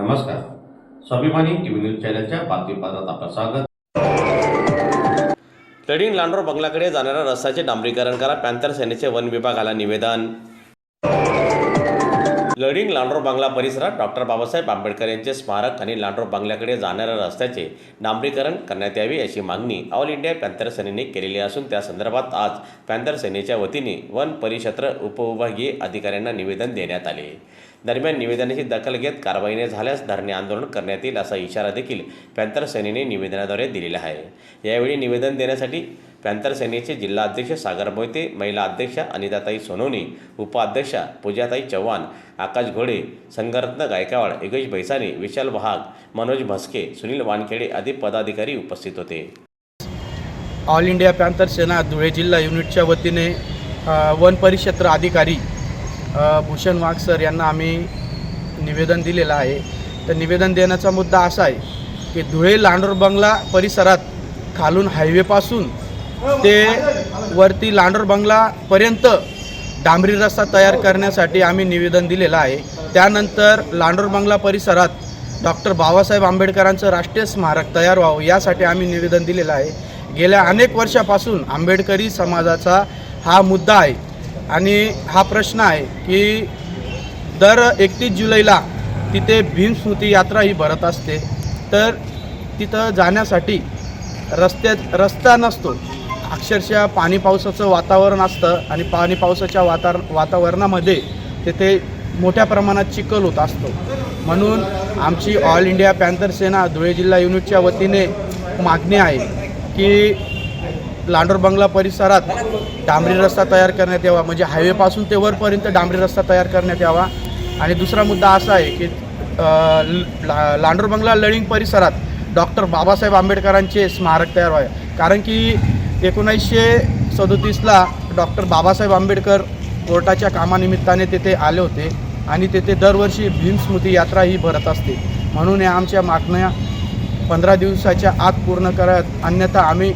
नमस्कार. स्वाभिमानी TV news चॅनलच्या बातमीपत्रात आपलं स्वागत. तडिंग लांडोर बंगलाकडे जाणाऱ्या रस्त्याचे डांबरीकरण करा पॅन्थर सेनेचे वन विभागाला निवेदन. लडिंग लांडोर बांगला परिसरात डॉक्टर बाबासाहेब आंबेडकर यांचे स्मारक आणि लांडोर बांगल्याकडे जाणाऱ्या रस्त्याचे डांबरीकरण करण्यात यावे अशी मागणी ऑल इंडिया पॅन्थर सेनेने केलेली असून त्या संदर्भात आज पॅन्थर सेनेच्या वतीने वन परिक्षेत्र उपविभागीय अधिकाऱ्यांना निवेदन देण्यात आले. दरम्यान निवेदनाची दखल घेत कारवाई न झाल्यास धरणे आंदोलन करण्यात येईल असा इशारा देखील पॅन्थर सेनेने निवेदनाद्वारे दिलेला आहे. यावेळी निवेदन देण्यासाठी पॅन्थर सेनेचे जिल्हा अध्यक्ष सागर मोहिते महिला अध्यक्षा अनिताताई सोनवणी उपाध्यक्षा पूजाताई चव्हाण आकाश घोडे संघरत्न गायकवाड योगेश भैसाने विशाल वाहाग मनोज भस्के सुनील वानखेडे आदी पदाधिकारी उपस्थित होते. All India Panther Sena Dhule जिल्हा युनिटच्या वतीने वन परिक्षेत्र अधिकारी भूषण वाघ सर यांना आम्ही निवेदन दिलेलं आहे. तर निवेदन देण्याचा मुद्दा असा आहे की धुळे लांडोर बंगला परिसरात खालून हायवेपासून ते वरती लांडोर बंगलापर्यंत डांबरी रस्ता तयार करण्यासाठी आम्ही निवेदन दिलेलं आहे. त्यानंतर लांडोर बंगला परिसरात डॉक्टर बाबासाहेब आंबेडकरांचं राष्ट्रीय स्मारक तयार व्हावं यासाठी आम्ही निवेदन दिलेलं आहे. गेल्या अनेक वर्षापासून आंबेडकरी समाजाचा हा मुद्दा आहे आणि हा प्रश्न आहे की दर एकतीस जुलैला तिथे भीमस्मृती यात्रा ही भरत असते. तर तिथं जाण्यासाठी रस्त्यात रस्ता नसतो. अक्षरशः पाणी पावसाचं वातावरण असतं आणि पाणी पावसाच्या वाता वातावरणामध्ये तिथे मोठ्या प्रमाणात चिखल होत असतो. म्हणून आमची all India Panther Sena Dhule जिल्हा युनिटच्या वतीने मागणी आहे की लांडोर बंगला परिसरात डांबरी रस्ता तयार करण्यात यावा. म्हणजे हायवेपासून ते वरपर्यंत डांबरी रस्ता तयार करण्यात यावा. आणि दुसरा मुद्दा असा आहे की ला- लांडोर बंगला लळिंग परिसरात डॉक्टर बाबासाहेब आंबेडकरांचे स्मारक तयार व्हावे. कारण की एकोणीसशे सदोतीसला डॉक्टर बाबासाहेब आंबेडकर कोर्टाच्या कामानिमित्ताने तेथे आले होते आणि तेथे दरवर्षी भीमस्मृती यात्रा ही भरत असते. म्हणून या आमच्या मागण्या पंधरा दिवसाच्या आत पूर्ण करत अन्यथा आम्ही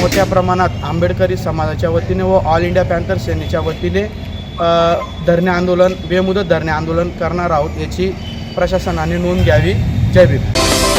मोठ्या प्रमाणात आंबेडकरी समाजाच्या वतीने व ऑल इंडिया पॅन्थर सेनेच्या वतीने धरणे आंदोलन बेमुदत धरणे आंदोलन करणार आहोत याची प्रशासनाने नोंद घ्यावी. जय भीम.